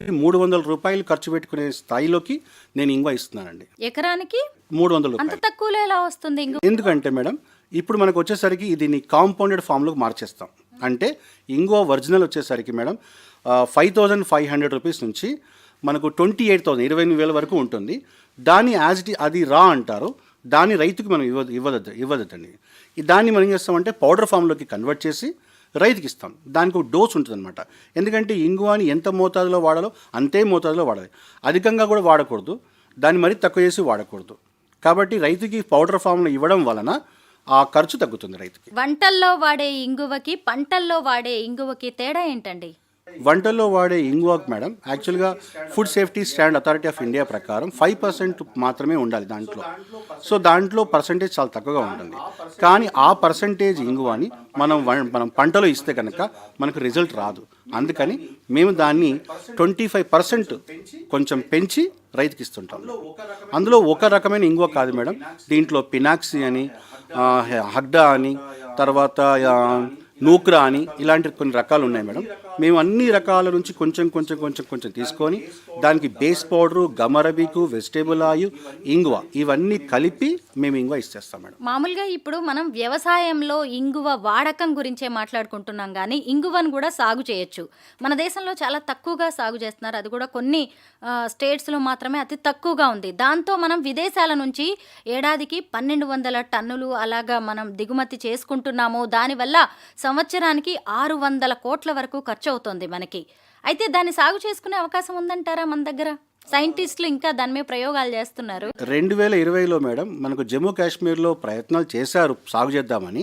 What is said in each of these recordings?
మూడు వందల రూపాయలు ఖర్చు పెట్టుకునే స్థాయిలోకి నేను ఇంగువ ఇస్తున్నానండి. ఎకరానికి? మూడు వందల అంత రూపాయలు. తక్కువలో ఎలా వస్తుంది ఎందుకంటే మేడం ఇప్పుడు మనకు వచ్చేసరికి దీన్ని కాంపౌండెడ్ ఫామ్లోకి మార్చేస్తాం. అంటే ఇంగువ ఒరిజినల్ వచ్చేసరికి madam five thousand five hundred rupees నుంచి మనకు ట్వంటీ ఎయిట్ థౌసండ్ ఇరవై ఎనిమిది వేల వరకు ఉంటుంది. దాన్ని యాజ్ ఇట్ అది రా అంటారు. దాన్ని రైతుకి మనం ఇవ్వ ఇవ్వదద్దు ఇవ్వదద్దండి దాన్ని మనం ఏం చేస్తామంటే పౌడర్ ఫామ్లోకి కన్వర్ట్ చేసి రైతుకి ఇస్తాం దానికి ఒక డోస్ ఉంటుందన్నమాట. ఎందుకంటే ఇంగువాని ఎంత మోతాదులో వాడాలో అంతే మోతాదులో వాడాలి. అధికంగా కూడా వాడకూడదు. దాన్ని మరీ తక్కువ చేసి వాడకూడదు. కాబట్టి రైతుకి పౌడర్ ఫామ్లో ఇవ్వడం వలన ఆ ఖర్చు తగ్గుతుంది రైతుకి. వంటల్లో వాడే ఇంగువకి పంటల్లో వాడే ఇంగువకి తేడా ఏంటండి? వంటల్లో వాడే ఇంగ్వాక్ మేడం యాక్చువల్గా food safety standards authority of India ప్రకారం ఫైవ్ పర్సెంట్ మాత్రమే ఉండాలి దాంట్లో. సో దాంట్లో పర్సంటేజ్ చాలా తక్కువగా ఉంటుంది. కానీ ఆ పర్సంటేజ్ ఇంగువాని మనం వం- మనం పంటలో ఇస్తే కనుక మనకు రిజల్ట్ రాదు. అందుకని మేము దాన్ని ట్వంటీ ఫైవ్ పర్సెంట్ కొంచెం పెంచి రైతుకి ఇస్తుంటాం. అందులో ఒక రకమైన ఇంగువ కాదు మేడం. దీంట్లో పినాక్సి అని హగ్డా అని తర్వాత నూక్రా అని ఇలాంటి కొన్ని రకాలు ఉన్నాయి మేడం. మేము అన్ని రకాల నుంచి కొంచెం కొంచెం కొంచెం కొంచెం తీసుకొని దానికి base powder gum arabic vegetable oil ఇంగువ ఇవన్నీ కలిపి మేము ఇంగువ ఇచ్చేస్తాం మేడం. మామూలుగా ఇప్పుడు మనం వ్యవసాయంలో ఇంగువ వాడకం గురించే మాట్లాడుకుంటున్నాం కానీ ఇంగువను కూడా సాగు చేయొచ్చు. మన దేశంలో చాలా తక్కువగా సాగు చేస్తున్నారు. అది కూడా కొన్ని స్టేట్స్లో మాత్రమే అతి తక్కువగా ఉంది. దాంతో మనం విదేశాల నుంచి ఏడాదికి పన్నెండు వందల టన్నులు అలాగా మనం దిగుమతి చేసుకుంటున్నాము. దానివల్ల సంవత్సరానికి ఆరు వందల కోట్ల వరకు ఖర్చు అవుతుంది మనకి. అయితే దాన్ని సాగు చేసుకునే అవకాశం ఉందంటారా మన దగ్గర? సైంటిస్టులు ఇంకా దాని మీద ప్రయోగాలు చేస్తున్నారు. రెండు వేల ఇరవైలో మేడం మనకు జమ్మూ కాశ్మీర్లో ప్రయత్నాలు చేశారు సాగు చేద్దామని.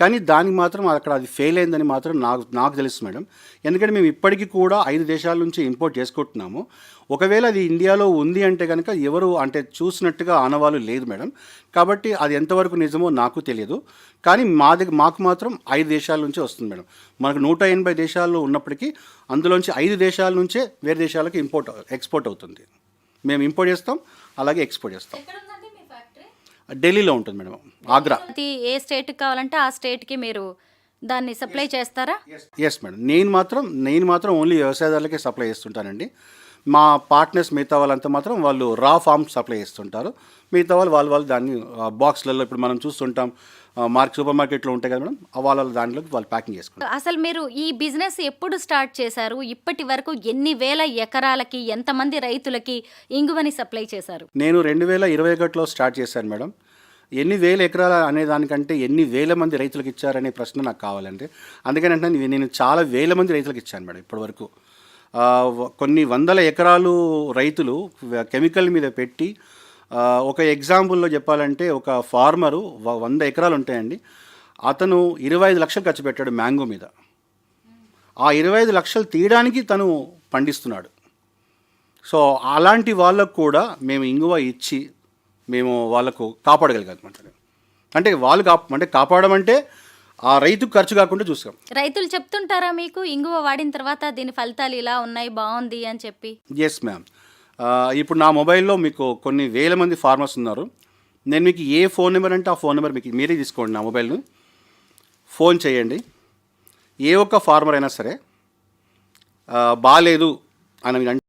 కానీ దానికి మాత్రం అక్కడ అది ఫెయిల్ అయిందని మాత్రం నాకు నాకు తెలుసు మేడం. ఎందుకంటే మేము ఇప్పటికీ కూడా ఐదు దేశాల నుంచి ఇంపోర్ట్ చేసుకుంటున్నాము. ఒకవేళ అది ఇండియాలో ఉంది అంటే కనుక ఎవరు అంటే చూసినట్టుగా ఆనవాళ్ళు లేదు మేడం. కాబట్టి అది ఎంతవరకు నిజమో నాకు తెలియదు. కానీ మా దగ్గర మాకు మాత్రం ఐదు దేశాల నుంచి వస్తుంది మేడం. మనకు నూట ఎనభై దేశాల్లో ఉన్నప్పటికీ అందులోంచి ఐదు దేశాల నుంచే వేరే దేశాలకు ఇంపోర్ట్ ఎక్స్పోర్ట్ అవుతుంది. మేము ఇంపోర్ట్ చేస్తాం అలాగే ఎక్స్పోర్ట్ చేస్తాం. ఢిల్లీలో ఉంటుంది మేడం ఆగ్రా. అది ఏ స్టేట్కి కావాలంటే ఆ స్టేట్కి మీరు దాన్ని సప్లై చేస్తారా? Yes madam. నేను మాత్రం నేను మాత్రం ఓన్లీ వ్యవసాయదారులకే సప్లై చేస్తుంటానండి. మా పార్ట్నర్స్ మిగతా వాళ్ళంతా మాత్రం వాళ్ళు రా ఫార్మ్ సప్లై చేస్తుంటారు. మిగతా వాళ్ళు వాళ్ళు వాళ్ళు దాన్ని బాక్స్లలో ఇప్పుడు మనం చూస్తుంటాం మార్క్ సూపర్ మార్కెట్లో ఉంటాయి కదా మేడం వాళ్ళ దాంట్లోకి వాళ్ళు ప్యాకింగ్ చేసుకుంటారు. అసలు మీరు ఈ బిజినెస్ ఎప్పుడు స్టార్ట్ చేశారు? ఇప్పటి వరకు ఎన్ని వేల ఎకరాలకి ఎంతమంది రైతులకి ఇంగువని సప్లై చేశారు? నేను రెండు వేల ఇరవై ఒకటిలో స్టార్ట్ చేశాను మేడం. ఎన్ని వేల ఎకరాల అనే దానికంటే ఎన్ని వేల మంది రైతులకు ఇచ్చారనే ప్రశ్న నాకు కావాలంటే అందుకని అంటే నేను చాలా వేల మంది రైతులకు ఇచ్చాను మేడం ఇప్పటివరకు కొన్ని వందల ఎకరాలు రైతులు కెమికల్ మీద పెట్టి ఒక ఎగ్జాంపుల్లో చెప్పాలంటే ఒక ఫార్మరు వంద ఎకరాలు ఉంటాయండి. అతను ఇరవై ఐదు లక్షలు ఖర్చు పెట్టాడు మ్యాంగో మీద. ఆ ఇరవై ఐదు లక్షలు తీయడానికి తను పండిస్తున్నాడు. సో అలాంటి వాళ్ళకు కూడా మేము ఇంగువ ఇచ్చి మేము వాళ్ళకు కాపాడగలిగాం అంటే వాళ్ళు కాప అంటే కాపాడమంటే ఆ రైతుకు ఖర్చు కాకుండా చూసాం రైతులు చెప్తుంటారా మీకు ఇంగువ వాడిన తర్వాత దీని ఫలితాలు ఇలా ఉన్నాయి బాగుంది అని చెప్పి? ఎస్ మ్యామ్ ఇప్పుడు నా మొబైల్లో మీకు కొన్ని వేల మంది ఫార్మర్స్ ఉన్నారు. నేను మీకు ఏ ఫోన్ నెంబర్ అంటే ఆ ఫోన్ నెంబర్ మీకు మీరే తీసుకోండి నా మొబైల్ను. ఫోన్ చేయండి. ఏ ఒక్క ఫార్మర్ అయినా సరే బాగాలేదు అని